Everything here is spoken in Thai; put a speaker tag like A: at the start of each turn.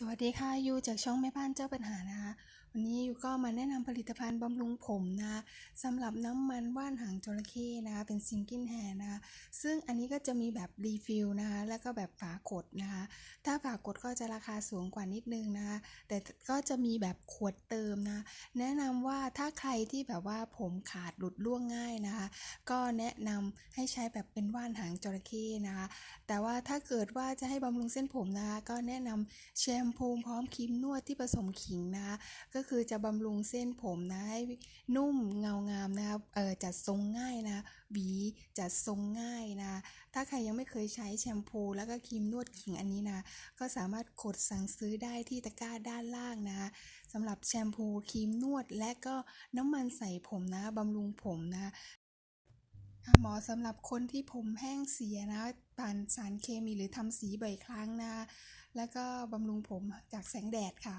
A: สวัสดีค่ะยูจากช่องแม่บ้านเจ้าปัญหานะคะ วันนี้ ก็มาแนะนำผลิตภัณฑ์บำรุงผมนะสำหรับน้ำมันว่านหางจระเข้นะคะเป็นซิงกินแฮร์นะคะซึ่งอันนี้ก็จะมีแบบรีฟิลนะคะแล้วก็แบบฝากดนะคะถ้าฝากดก็จะราคาสูงกว่านิดนึงนะคะแต่ก็จะมีแบบขวดเติมนะแนะนำว่าถ้าใครที่แบบว่าผมขาดหลุดร่วงง่ายนะคะก็แนะนำให้ใช้แบบเป็นว่านหางจระเข้นะคะแต่ว่าถ้าเกิดว่าจะให้บำรุงเส้นผมนะคะก็แนะนำแชมพูพร้อมครีมนวดที่ผสมขิงนะคะก็คือจะบำรุงเส้นผมนะให้นุ่มเงางามนะคะเออจัดทรงง่ายนะหวีจัดทรงง่ายนะถ้าใครยังไม่เคยใช้แชมพู แล้วก็ครีมนวดขิงอันนี้นะก็สามารถกดสั่งซื้อได้ที่ตะกร้าด้านล่างนะสำหรับแชมพูครีมนวดและก็น้ำมันใส่ผมนะบำรุงผมนะหมาะสำหรับคนที่ผมแห้งเสียนะผ่านสารเคมีหรือทำสีบ่อยครั้งนะ แล้วก็บำรุงผมจากแสงแดดค่ะ